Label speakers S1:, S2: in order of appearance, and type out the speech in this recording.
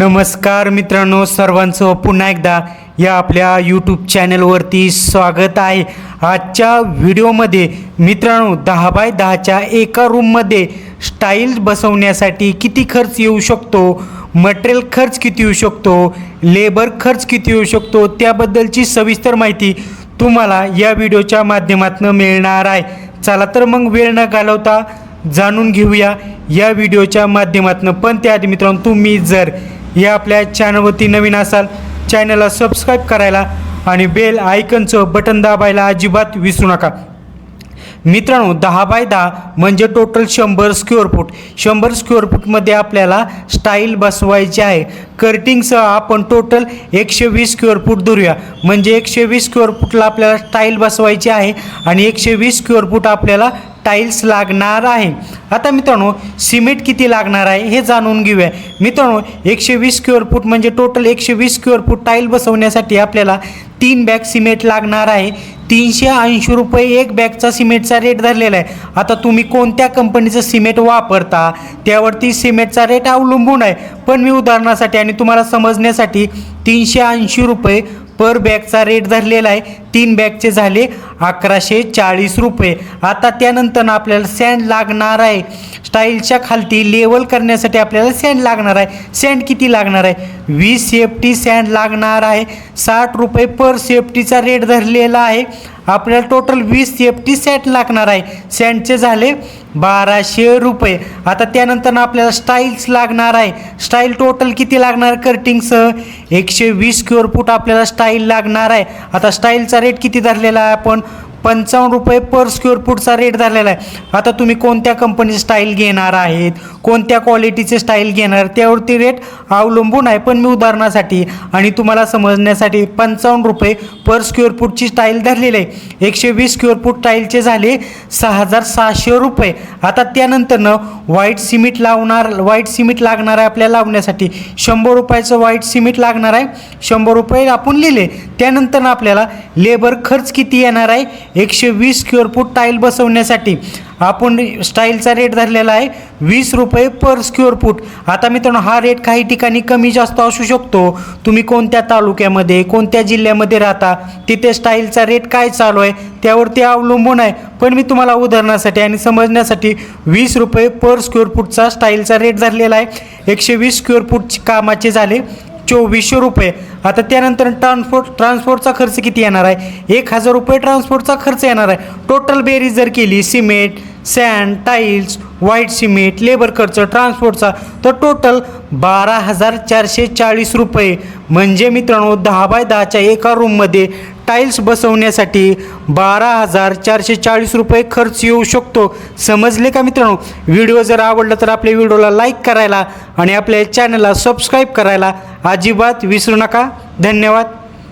S1: नमस्कार मित्रांनो सर्वांचं पुन्हा एकदा या आपल्या यूट्यूब चॅनलवरती स्वागत आहे. आजच्या व्हिडिओमध्ये मित्रांनो दहा बाय दहाच्या एका रूममध्ये स्टाईल बसवण्यासाठी किती खर्च येऊ शकतो? मटेरियल खर्च किती येऊ शकतो? लेबर खर्च किती येऊ शकतो? त्याबद्दलची सविस्तर माहिती तुम्हाला या व्हिडिओच्या माध्यमातून मिळणार आहे. चला तर मग वेळ न घालवता जाणून घेऊया या व्हिडिओच्या माध्यमातून. पण त्याआधी मित्रांनो तुम्ही जर या आपल्या चॅनलवरती नवीन असाल चॅनलला सबस्क्राईब करायला आणि बेल आयकनचं बटन दाबायला अजिबात विसरू नका. मित्रांनो दहा बाय दहा म्हणजे टोटल शंभर स्क्वेअर फूट शंभर स्क्वेअर फूटमध्ये आपल्याला स्टाईल बसवायची आहे. कर्टिंगसह आपण टोटल एकशे वीस स्क्वेअर फूट धरूया. म्हणजे एकशे वीस स्क्वेअर फूटला आपल्याला स्टाईल बसवायची आहे आणि एकशे वीस स्क्वेअर फूट आपल्याला टाईल्स लागणार आहे. आता मित्रांनो सिमेंट किती लागणार आहे हे जाणून घेऊया. मित्रांनो एकशे वीस स्क्वेअर फूट म्हणजे टोटल एकशे वीस स्क्वेअर फूट टाईल बसवण्यासाठी आपल्याला तीन बॅग सिमेंट लागणार आहे. तीनशे ऐंशी रुपये एक बॅगचा सिमेंटचा रेट धरलेला आहे. आता तुम्ही कोणत्या कंपनीचं सिमेंट वापरता? त्यावरती सिमेंटचा रेट अवलंबून आहे. पण मी उदाहरणासाठी आणि तुम्हाला समजण्यासाठी तीनशे ऐंशी रुपये पर बॅगचा रेट धरलेला आहे. तीन बॅगचे झाले अकराशे चाळीस रुपये. आता त्यानंतर आपल्याला सँड लागणार आहे. स्टाईलच्या खालती लेवल करण्यासाठी आपल्याला सँड लागणार आहे. सँड किती लागणार आहे? वीस सेफ्टी सँड लागणार आहे. साठ रुपये पर सेफ्टीचा रेट धरलेला आहे. आपल्याला टोटल वीस सेफ्टी सेट लागणार आहे. सेंटचे झाले बाराशे रुपये. आता त्यानंतर आपल्याला स्टाईल्स लागणार आहे. स्टाईल टोटल किती लागणार कर्टिंगसह एकशे वीस स्क्वेअर फूट आपल्याला स्टाईल लागणार आहे. आता स्टाईलचा रेट किती धरलेला आहे आपण? पंचावन्न रुपये पर स्क्वेअर फूटचा रेट झालेला आहे. आता तुम्ही कोणत्या कंपनीचे स्टाईल घेणार आहेत? कोणत्या क्वालिटीचे स्टाईल घेणार? त्यावरती रेट अवलंबून आहे. पण मी उदाहरणासाठी आणि तुम्हाला समजण्यासाठी पंचावन्न रुपये पर स्क्वेअर फूटची स्टाईल धरलेली आहे. एकशे वीस स्क्वेअर फूट टाईलचे झाले सहा हजार सहाशे रुपये. आता त्यानंतरनं व्हाईट सिमेंट लावणार व्हाईट सिमेंट लागणार आहे आपल्याला लावण्यासाठी. शंभर रुपयाचं व्हाईट सिमेंट लागणार आहे. शंभर रुपये आपण लिहिले. त्यानंतर आपल्याला लेबर खर्च किती येणार आहे? एकशे वीस स्क्वेअर फूट टाईल बसवण्यासाठी. आपण स्टाईलचा रेट धरलेला आहे वीस रुपये पर स्क्युअर फूट आता मित्रांनो हा रेट काही ठिकाणी कमी जास्त असू शकतो. तुम्ही कोणत्या तालुक्यामध्ये कोणत्या जिल्ह्यामध्ये राहता तिथे स्टाईलचा रेट काय चालू आहे त्यावरती अवलंबून आहे. पण मी तुम्हाला उदाहरणासाठी आणि समजण्यासाठी वीस रुपये पर स्क्वेअर फूटचा स्टाईलचा रेट धरलेला आहे. एकशे वीस स्क्वेअर फूट कामाचे झाले. चोवीसशे रुपये. आता त्यानंतर ट्रान्सपोर्ट ट्रान्सपोर्टचा खर्च किती येणार आहे? एक हजार रुपये ट्रान्सपोर्टचा खर्च येणार आहे. टोटल बेरीज जर केली cement sand tiles white cement labour खर्च ट्रान्सपोर्टचा तर टोटल बारा हजार चारशे चाळीस रुपये. म्हणजे मित्रांनो दहा बाय दहाच्या एका रूममध्ये टाईल्स बसवण्यासाठी बारा हजार चारशे चाळीस रुपये खर्च येऊ शकतो. समजले का मित्रांनो? व्हिडिओ जर आवडला तर आपल्या व्हिडिओला लाईक करायला आणि आपल्या चॅनलला सबस्क्राईब करायला अजिबात विसरू नका. धन्यवाद.